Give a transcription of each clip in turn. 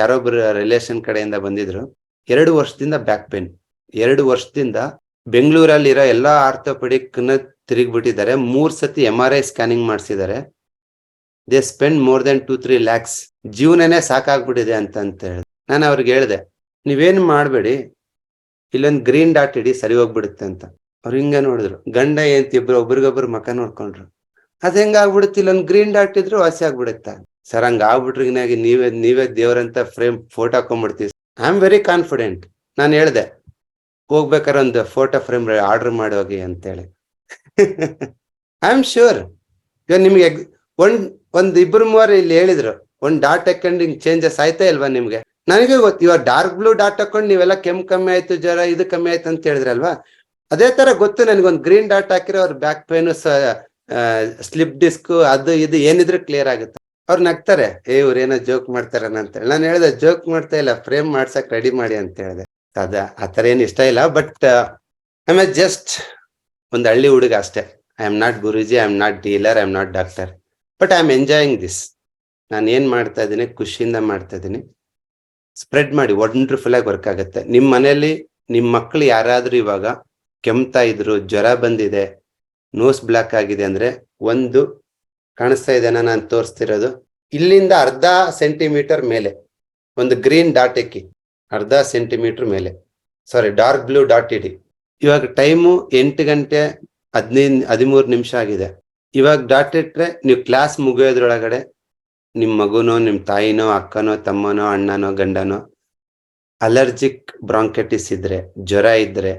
ಯಾರೊಬ್ರು relation ಕಡೆಯಿಂದ ಬಂದಿದ್ರು. ಎರಡು ವರ್ಷದಿಂದ ಬ್ಯಾಕ್ ಪೇನ್ ಎರಡು ವರ್ಷದಿಂದ ಬೆಂಗಳೂರಲ್ಲಿ ಇರೋ ಎಲ್ಲಾ ಆರ್ಥೋಪೆಡಿಕ್ನ ತಿರುಗಿಬಿಟ್ಟಿದ್ದಾರೆ. ಮೂರ್ ಸತಿ ಎಂ ಆರ್ ಐ ಸ್ಕ್ಯಾನಿಂಗ್ ಮಾಡಿಸಿದ್ದಾರೆ. They spend more than two three lakhs ಜೀವನನೇ ಸಾಕಾಗ್ಬಿಟ್ಟಿದೆ ಅಂತ ಅಂತ ಹೇಳಿದೆ ನಾನು ಅವ್ರಿಗೆ ಹೇಳಿದೆ, ನೀವೇನು ಮಾಡಬೇಡಿ. ಇಲ್ಲೊಂದು ಗ್ರೀನ್ ಡಾಟ್ ಇಡಿ, ಸರಿ ಹೋಗ್ಬಿಡುತ್ತೆ ಅಂತ. ಅವ್ರು ಹಿಂಗೆ ನೋಡಿದ್ರು. ಗಂಡ ಏಂತ ಇಬ್ರು ಒಬ್ರಿಗೊಬ್ರು ಮಕ ನೋಡ್ಕೊಂಡ್ರು. ಅದ್ ಹೆಂಗಾಗ್ಬಿಡುತ್ತೆ ಇಲ್ಲೊಂದ್ ಗ್ರೀನ್ ಡಾಟ್ ಇದ್ರು ವಾಸಿ ಆಗ್ಬಿಡುತ್ತ? ಸರ್, ಹಂಗ ಆಗ್ಬಿಟ್ರಿಗಿನಾಗಿ ನೀವೇ ನೀವೇ ದೇವ್ರಂತ ಫ್ರೇಮ್ ಫೋಟೋ ಹಾಕೊಂಡ್ಬಿಡ್ತೀವಿ ಐ ಆಮ್ ವೆರಿ ಕಾನ್ಫಿಡೆಂಟ್ ನಾನು ಹೇಳ್ದೆ, ಹೋಗ್ಬೇಕಾದ್ರೆ ಒಂದು ಫೋಟೋ ಫ್ರೇಮ್ ಆರ್ಡರ್ ಮಾಡಿ ಹೋಗಿ ಅಂತೇಳಿ ಐ ಆಮ್ ಶ್ಯೂರ್ ಇವಾಗ ನಿಮ್ಗೆ ಒಂದ್ ಒಂದ್ ಇಬ್ರು ಮೂವರು ಇಲ್ಲಿ ಹೇಳಿದ್ರು, ಒಂದ್ ಡಾಟ್ ಹಾಕೊಂಡು ಹಿಂಗ್ ಚೇಂಜಸ್ ಆಯ್ತಾ ಇಲ್ವಾ ನಿಮ್ಗೆ? ನನಗೆ ಗೊತ್ತು ಇವಾಗ ಡಾರ್ಕ್ ಬ್ಲೂ ಡಾಟ್ ಹಾಕೊಂಡು ನೀವೆಲ್ಲ ಕೆಮ್ಮು ಕಮ್ಮಿ ಆಯ್ತು, ಜ್ವರ ಇದು ಕಮ್ಮಿ ಆಯ್ತು ಅಂತ ಹೇಳಿದ್ರಲ್ವಾ ಅದೇ ತರ ಗೊತ್ತು ನನಗೊಂದು ಗ್ರೀನ್ ಡಾಟ್ ಹಾಕಿರೋ ಅವ್ರ ಬ್ಯಾಕ್ ಪೇನ್ ಸ್ಲಿಪ್ ಡಿಸ್ಕ್ ಅದು, ಇದು ಏನಿದ್ರು ಕ್ಲಿಯರ್ ಆಗುತ್ತೆ. ಅವ್ರು ನಗ್ತಾರೆ, ಏ ಇವ್ರೇನೋ ಜೋಕ್ ಮಾಡ್ತಾರ ಅಂತ ಹೇಳಿ. ನಾನು ಹೇಳ್ದೆ ಜೋಕ್ ಮಾಡ್ತಾ ಇಲ್ಲ ಫ್ರೇಮ್ ಮಾಡ್ಸಕ್ ರೆಡಿ ಮಾಡಿ ಅಂತ ಹೇಳಿದೆ. ಅದ ಆತರ ಏನ್ ಇಷ್ಟ ಇಲ್ಲ ಬಟ್ ಐ ಆಮ್ ಜಸ್ಟ್ ಒಂದು ಹಳ್ಳಿ ಹುಡುಗ ಅಷ್ಟೇ. I am not guruji I am not dealer I am not doctor but I am enjoying this ನಾನು ಏನ್ ಮಾಡ್ತಾ ಇದ್ದೀನಿ, ಖುಷಿಯಿಂದ ಮಾಡ್ತಾ ಇದ್ದೀನಿ. ಸ್ಪ್ರೆಡ್ ಮಾಡಿ ವಂಡರ್ಫುಲ್ ಆಗಿ ವರ್ಕ್ ಆಗುತ್ತೆ. ನಿಮ್ಮ ಮನೆಯಲ್ಲಿ ನಿಮ್ಮ ಮಕ್ಳು ಯಾರಾದ್ರೂ ಇವಾಗ ಕೆಮ್ತಾ ಇದ್ರು, ಜ್ವರ ಬಂದಿದೆ ನೋಸ್ ಬ್ಲಾಕ್ ಆಗಿದೆ ಅಂದ್ರೆ ಒಂದು ಕಾಣಿಸ್ತಾ ಇದೆನಾ ನಾನು ತೋರಿಸ್ತಿರೋದು. ಇಲ್ಲಿಂದ ಅರ್ಧ ಸೆಂಟಿಮೀಟರ್ ಮೇಲೆ, ಒಂದು ಗ್ರೀನ್ ಡಾಟ್ ಎಕ್ಕಿ ಅರ್ಧ ಸೆಂಟಿಮೀಟರ್ ಮೇಲೆ. ಸಾರಿ ಡಾರ್ಕ್ ಬ್ಲೂ ಡಾಟ್ ಇಡಿ. ಇವಾಗ ಟೈಮು ಎಂಟು ಗಂಟೆ ಹದಿನೈದು, ಹದಿಮೂರು ನಿಮಿಷ ಆಗಿದೆ. ಇವಾಗ ಡಾಟ್ ಇಟ್ರೆ ನೀವು ಕ್ಲಾಸ್ ಮುಗಿಯೋದ್ರೊಳಗಡೆ ನಿಮ್ಮ ಮಗುನೋ ನಿಮ್ಮ ತಾಯಿನೋ, ಅಕ್ಕನೋ, ತಮ್ಮನೋ, ಅಣ್ಣನೋ, ಗಂಡನೋ ಅಲರ್ಜಿಕ್ ಬ್ರಾಂಕೆಟಿಸ್ ಇದ್ರೆ, ಜ್ವರ ಇದ್ರೆ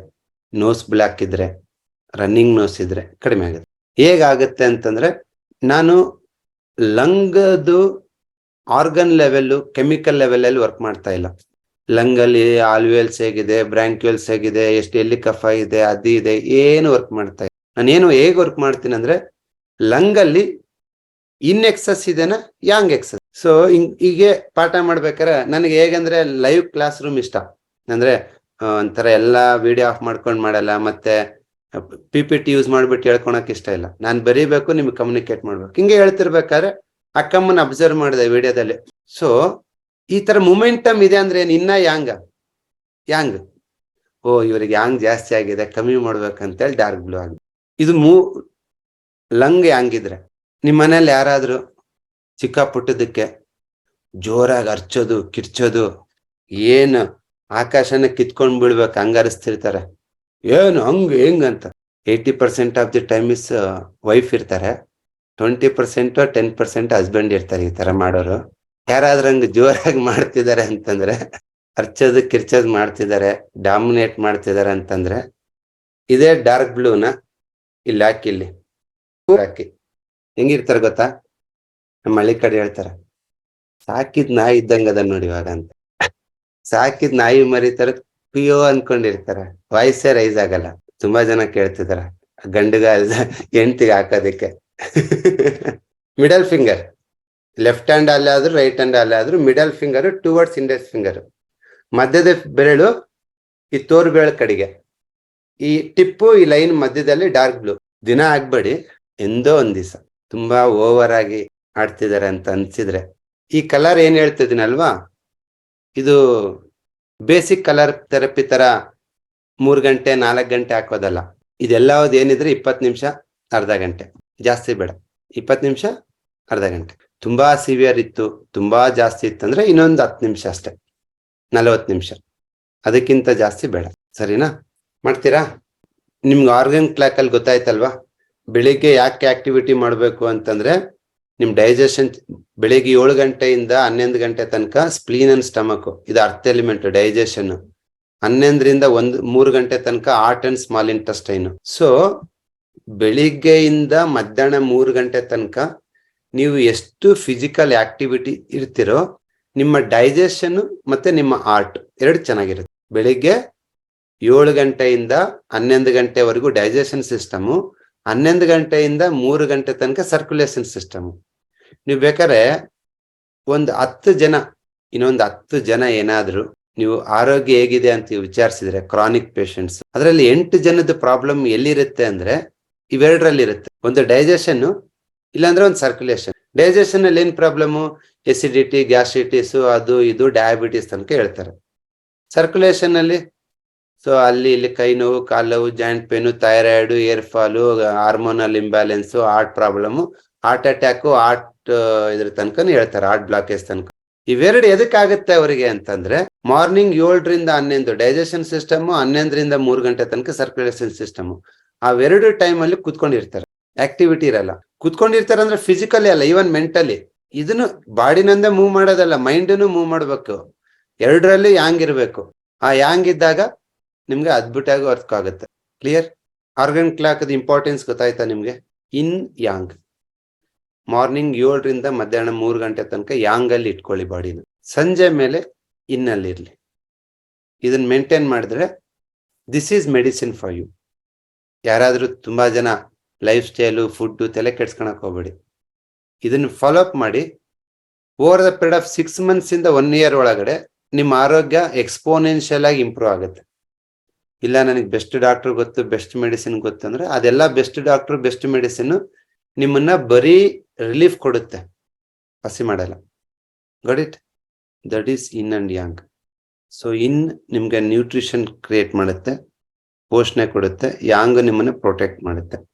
ನೋಸ್ ಬ್ಲ್ಯಾಕ್ ಇದ್ರೆ ರನ್ನಿಂಗ್ ನೋಸ್ ಇದ್ರೆ ಕಡಿಮೆ ಆಗುತ್ತೆ. ಹೇಗಾಗುತ್ತೆ ಅಂತಂದ್ರೆ ನಾನು ಲಂಗದು ಆರ್ಗನ್ ಲೆವೆಲ್ ಕೆಮಿಕಲ್ ಲೆವೆಲ್ ಅಲ್ಲಿ ವರ್ಕ್ ಮಾಡ್ತಾ ಇಲ್ಲ. ಲಂಗ್ ಅಲ್ಲಿ ಆಲ್ವೇಲ್ಸ್ ಹೇಗಿದೆ ಬ್ರಾಂಕ್ಯೂಲ್ಸ್ ಹೇಗಿದೆ, ಎಷ್ಟು ಎಲ್ಲಿ ಕಫ ಇದೆ, ಅದು ಇದೆ, ಏನು ವರ್ಕ್ ಮಾಡ್ತಾ ಇಲ್ಲ. ನಾನು ಏನು ಹೇಗೆ ವರ್ಕ್ ಮಾಡ್ತೀನಿ ಅಂದ್ರೆ ಲಂಗ್ ಅಲ್ಲಿ ಇನ್ ಎಕ್ಸಸ್ ಇದೆನಾ, ಯಾಂಗ್ ಎಕ್ಸಸ್. ಸೊ ಹೀಗೆ ಪಾಠ ಮಾಡ್ಬೇಕಾರೆ ನನಗೆ ಹೇಗಂದ್ರೆ ಲೈವ್ ಕ್ಲಾಸ್ ರೂಮ್ ಇಷ್ಟ. ಅಂದ್ರೆ ಒಂಥರ ಎಲ್ಲಾ ವಿಡಿಯೋ ಆಫ್ ಮಾಡ್ಕೊಂಡ್ ಮಾಡಲ್ಲ, ಮತ್ತೆ ಪಿ ಪಿ ಟಿ ಯೂಸ್ ಮಾಡ್ಬಿಟ್ಟು ಹೇಳ್ಕೊಳಕ್ ಇಷ್ಟ ಇಲ್ಲ. ನಾನು ಬರೀಬೇಕು, ನಿಮ್ಗೆ ಕಮ್ಯುನಿಕೇಟ್ ಮಾಡ್ಬೇಕು. ಹಿಂಗೆ ಹೇಳ್ತಿರ್ಬೇಕಾದ್ರೆ ಅಕ್ಕಮ್ಮನ ಅಬ್ಸರ್ವ್ ಮಾಡಿದೆ ವಿಡಿಯೋದಲ್ಲಿ. ಸೊ ಈ ತರ ಮೊಮೆಂಟಮ್ ಇದೆ ಅಂದ್ರೆ ಏನ್, ಇನ್ನ ಯಾಂಗ ಯಾಂಗ್ ಓ, ಇವ್ರಿಗೆ ಯಾಂಗ್ ಜಾಸ್ತಿ ಆಗಿದೆ, ಕಮ್ಮಿ ಮಾಡ್ಬೇಕಂತೇಳಿ ಡಾರ್ಕ್ ಬ್ಲೂ ಆಗಿದೆ. ಇದು ಮೂ ಲಂಗ್ ಯಾಂಗಿದ್ರೆ ನಿಮ್ಮ ಮನೇಲಿ ಯಾರಾದ್ರೂ ಚಿಕ್ಕ ಪುಟ್ಟದಕ್ಕೆ ಜೋರಾಗಿ ಅರ್ಚೋದು ಕಿರ್ಚೋದು, ಏನು ಆಕಾಶನ ಕಿತ್ಕೊಂಡ್ ಬಿಡ್ಬೇಕು ಹಂಗರಿಸ್ತಿರ್ತಾರೆ. ಏನು, ಹಂಗ ಹೆಂಗಂತ? Eighty percent of the time is wife ಇರ್ತಾರೆ. Twenty percent ten percent husband ಇರ್ತಾರೆ ಈ ತರ ಮಾಡೋರು. ಯಾರಾದ್ರೂ ಹಂಗ ಜೋರಾಗಿ ಮಾಡ್ತಿದ್ದಾರೆ ಅಂತಂದ್ರೆ ಅರ್ಚೋದು ಕಿರ್ಚದ್ ಮಾಡ್ತಿದ್ದಾರೆ ಡಾಮಿನೇಟ್ ಮಾಡ್ತಿದ್ದಾರೆ ಅಂತಂದ್ರೆ, ಇದೇ ಡಾರ್ಕ್ ಬ್ಲೂನ ಇಲ್ಲಿ ಹಾಕಿ ಇಲ್ಲಿ. ಹಾಕಿ. ಹೆಂಗಿರ್ತಾರೆ ಗೊತ್ತಾ? ನಮ್ಮ ಹಳ್ಳಿ ಕಡೆ ಹೇಳ್ತಾರೆ, ಸಾಕಿದ್ ನಾಯಿ ಇದ್ದಂಗ ಅದ ನೋಡಿ ಇವಾಗ ಅಂತ. ಸಾಕಿದ್ ನಾಯಿ ಮರಿತಾರೆ ಓ ಅನ್ಕೊಂಡಿರ್ತಾರ. ವಾಯ್ಸೇ ರೈಸ್ ಆಗಲ್ಲ. ತುಂಬಾ ಜನ ಕೇಳ್ತಿದಾರ. ಗಂಡಗ ಹೆಂಡ್ತಿಗೆ ಹಾಕೋದಿಕ್ಕೆ. ಮಿಡಲ್ ಫಿಂಗರ್ ಲೆಫ್ಟ್ ಹ್ಯಾಂಡ್ ಅಲ್ಲಿ ಆದ್ರೂ ರೈಟ್ ಹ್ಯಾಂಡ್ ಅಲ್ಲಿ ಆದ್ರೂ middle finger towards index finger ಮಧ್ಯದ ಬೆರಳು ಈ ತೋರು ಬೆರಳು ಕಡೆಗೆ. ಈ ಟಿಪ್ಪು ಈ ಲೈನ್ ಮಧ್ಯದಲ್ಲಿ ಡಾರ್ಕ್ ಬ್ಲೂ ದಿನ ಆಗ್ಬೇಡಿ. ಎಂದೋ ಒಂದ್ ದಿವಸ. ತುಂಬಾ ಓವರ್ ಆಗಿ ಆಡ್ತಿದಾರೆ ಅಂತ ಅನ್ಸಿದ್ರೆ. ಈ ಕಲರ್ ಏನ್ ಹೇಳ್ತಿದ್ದೀನಲ್ವಾ ಇದು ಬೇಸಿಕ್ ಕಲರ್ ಥೆರಪಿ ತರ ಮೂರು ಗಂಟೆ, ನಾಲ್ಕು ಗಂಟೆ ಹಾಕೋದಲ್ಲ ಇದೆಲ್ಲ ಏನಿದ್ರೆ ಇಪ್ಪತ್ತು ನಿಮಿಷ, ಅರ್ಧ ಗಂಟೆ. ಜಾಸ್ತಿ ಬೇಡ. ಇಪ್ಪತ್ತು ನಿಮಿಷ, ಅರ್ಧ ಗಂಟೆ. ತುಂಬಾ ಸಿವಿಯರ್ ಇತ್ತು, ತುಂಬಾ ಜಾಸ್ತಿ ಇತ್ತಂದ್ರೆ ಇನ್ನೊಂದು ಹತ್ತು ನಿಮಿಷ ಅಷ್ಟೇ. ನಲವತ್ತು ನಿಮಿಷ. ಅದಕ್ಕಿಂತ ಜಾಸ್ತಿ ಬೇಡ. ಸರಿನಾ? ಮಾಡ್ತೀರಾ? ನಿಮ್ಗೆ ಆರ್ಗನ್ ಕ್ಲಾಕಲ್ಲಿ ಗೊತ್ತಾಯ್ತಲ್ವಾ? ಬೆಳಿಗ್ಗೆ ಯಾಕೆ ಆಕ್ಟಿವಿಟಿ ಮಾಡಬೇಕು ಅಂತಂದ್ರೆ ನಿಮ್ ಡೈಜೆಷನ್ ಬೆಳಿಗ್ಗೆ ಏಳು ಗಂಟೆಯಿಂದ ಹನ್ನೊಂದು ಗಂಟೆ ತನಕ ಸ್ಪ್ಲೀನ್ ಅಂಡ್ ಸ್ಟಮಕ್ ಇದು ಅರ್ಥ ಎಲಿಮೆಂಟ್ ಡೈಜೆಷನ್ ಹನ್ನೊಂದರಿಂದ ಒಂದು, ಮೂರು ಗಂಟೆ ತನಕ heart and small intestine so ಬೆಳಿಗ್ಗೆಯಿಂದ ಮಧ್ಯಾಹ್ನ ಮೂರು ಗಂಟೆ ತನಕ ನೀವು ಎಷ್ಟು ಫಿಸಿಕಲ್ ಆಕ್ಟಿವಿಟಿ ಇರ್ತಿರೋ, ನಿಮ್ಮ ಡೈಜೆಷನ್ ಮತ್ತೆ ನಿಮ್ಮ ಆರ್ಟ್ ಎರಡು ಚೆನ್ನಾಗಿರುತ್ತೆ. ಬೆಳಿಗ್ಗೆ ಏಳು ಗಂಟೆಯಿಂದ ಹನ್ನೊಂದು ಗಂಟೆವರೆಗೂ ಡೈಜೆಷನ್ ಸಿಸ್ಟಮು ಹನ್ನೊಂದು ಗಂಟೆಯಿಂದ ಮೂರು ಗಂಟೆ ತನಕ ಸರ್ಕ್ಯುಲೇಷನ್ ಸಿಸ್ಟಮ್ ನೀವು ಬೇಕಾದ್ರೆ ಒಂದು ಹತ್ತು ಜನ, ಇನ್ನೊಂದು ಹತ್ತು ಜನ ಏನಾದ್ರು ನೀವು ಆರೋಗ್ಯ ಹೇಗಿದೆ ಅಂತ ವಿಚಾರಿಸಿದ್ರೆ ಕ್ರಾನಿಕ್ ಪೇಷಂಟ್ಸ್ ಅದರಲ್ಲಿ ಎಂಟು ಜನದ ಪ್ರಾಬ್ಲಮ್ ಎಲ್ಲಿರುತ್ತೆ ಅಂದ್ರೆ ಇವೆರಡರಲ್ಲಿ ಇರುತ್ತೆ ಒಂದು ಡೈಜೆಷನ್ ಇಲ್ಲಾಂದ್ರೆ ಒಂದು ಸರ್ಕ್ಯುಲೇಷನ್ ಡೈಜೆಷನ್ ಅಲ್ಲಿ ಏನ್ ಪ್ರಾಬ್ಲಮ್ ಎಸಿಡಿಟಿ ಗ್ಯಾಸ್ಟ್ರಿಟಿಸ್ ಅದು ಇದು ಡಯಾಬಿಟಿಸ್ ತನಕ ಹೇಳ್ತಾರೆ. ಸರ್ಕ್ಯುಲೇಷನ್ ಅಲ್ಲಿ ಸೊ ಅಲ್ಲಿ ಇಲ್ಲಿ ಕೈ ನೋವು, ಕಾಲು ನೋವು joint pain thyroid hair fall hormonal imbalance heart problem heart attack heart ಇದ್ರ ತನಕನೂ ಹೇಳ್ತಾರೆ ಹಾರ್ಟ್ ಬ್ಲಾಕೇಜ್ ತನಕ. ಇವೆರಡು ಎದಕ್ಕಾಗುತ್ತೆ ಅವರಿಗೆ ಅಂತಂದ್ರೆ ಮಾರ್ನಿಂಗ್ ಏಳರಿಂದ ಹನ್ನೊಂದು ಡೈಜೆಷನ್ ಸಿಸ್ಟಮ್ ಹನ್ನೊಂದರಿಂದ ಮೂರು ಗಂಟೆ ತನಕ ಸರ್ಕ್ಯುಲೇಷನ್ ಸಿಸ್ಟಮ್ ಅವೆರಡು ಟೈಮ್ ಅಲ್ಲಿ ಕುತ್ಕೊಂಡಿರ್ತಾರೆ. ಆಕ್ಟಿವಿಟಿ ಇರಲ್ಲ. ಕುತ್ಕೊಂಡಿರ್ತಾರೆ ಅಂದ್ರೆ ಫಿಸಿಕಲಿ ಅಲ್ಲ ಈವನ್ ಮೆಂಟಲಿ ಇದನ್ನು ಬಾಡಿನಂದೇ ಮೂವ್ ಮಾಡೋದಲ್ಲ ಮೈಂಡನ್ನು ಮೂವ್ ಮಾಡ್ಬೇಕು. ಎರಡರಲ್ಲಿ ಯಾಂಗ್ ಇರಬೇಕು. ಆ ಯಾಂಗ್ ಇದ್ದಾಗ ನಿಮ್ಗೆ ಅದ್ಭುತವಾಗಿ ವರ್ಕ್ ಆಗುತ್ತೆ ಕ್ಲಿಯರ್ ಆರ್ಗನ್ ಕ್ಲಾಕ್ ಇಂಪಾರ್ಟೆನ್ಸ್ ಗೊತ್ತಾಯ್ತಾ ನಿಮ್ಗೆ? ಇನ್ ಯಾಂಗ್ ಮಾರ್ನಿಂಗ್ ಏಳರಿಂದ ಮಧ್ಯಾಹ್ನ ಮೂರು ಗಂಟೆ ತನಕ ಯಾಂಗಲ್ಲಿ ಇಟ್ಕೊಳ್ಳಿ ಬಾಡಿನ. ಸಂಜೆ ಮೇಲೆ ಇನ್ನಲ್ಲಿರಲಿ. ಇದನ್ನ ಮೇಂಟೈನ್ ಮಾಡಿದ್ರೆ this is medicine for you ಯಾರಾದರೂ ತುಂಬಾ ಜನ ಲೈಫ್ ಸ್ಟೈಲು ಫುಡ್ ತಲೆ ಕೆಡ್ಸ್ಕೊಳಕ್ ಹೋಗ್ಬೇಡಿ. ಇದನ್ನ ಫಾಲೋ ಅಪ್ ಮಾಡಿ over the period of six months ಇಂದ ಒನ್ ಇಯರ್ ಒಳಗಡೆ ನಿಮ್ಮ ಆರೋಗ್ಯ ಎಕ್ಸ್ಪೋನೆನ್ಷಿಯಲ್ ಆಗಿ ಇಂಪ್ರೂವ್ ಆಗುತ್ತೆ. ಇಲ್ಲ, ನನಗೆ ಬೆಸ್ಟ್ ಡಾಕ್ಟರ್ ಗೊತ್ತು ಬೆಸ್ಟ್ ಮೆಡಿಸಿನ್ ಗೊತ್ತು ಅಂದ್ರೆ ಅದೆಲ್ಲ ಬೆಸ್ಟ್ ಡಾಕ್ಟರ್ ಬೆಸ್ಟ್ ಮೆಡಿಸಿನ್ ನಿಮ್ಮನ್ನ ಬರೀ ರಿಲೀಫ್ ಕೊಡುತ್ತೆ. ಹಸಿ ಮಾಡಲ್ಲ. Got it that is yin and yang so yin ನಿಮ್ಗೆ ನ್ಯೂಟ್ರಿಷನ್ ಕ್ರಿಯೇಟ್ ಮಾಡುತ್ತೆ. ಪೋಷಣೆ ಕೊಡುತ್ತೆ. ಯಾಂಗ್ ನಿಮ್ಮನ್ನ ಪ್ರೊಟೆಕ್ಟ್ ಮಾಡುತ್ತೆ.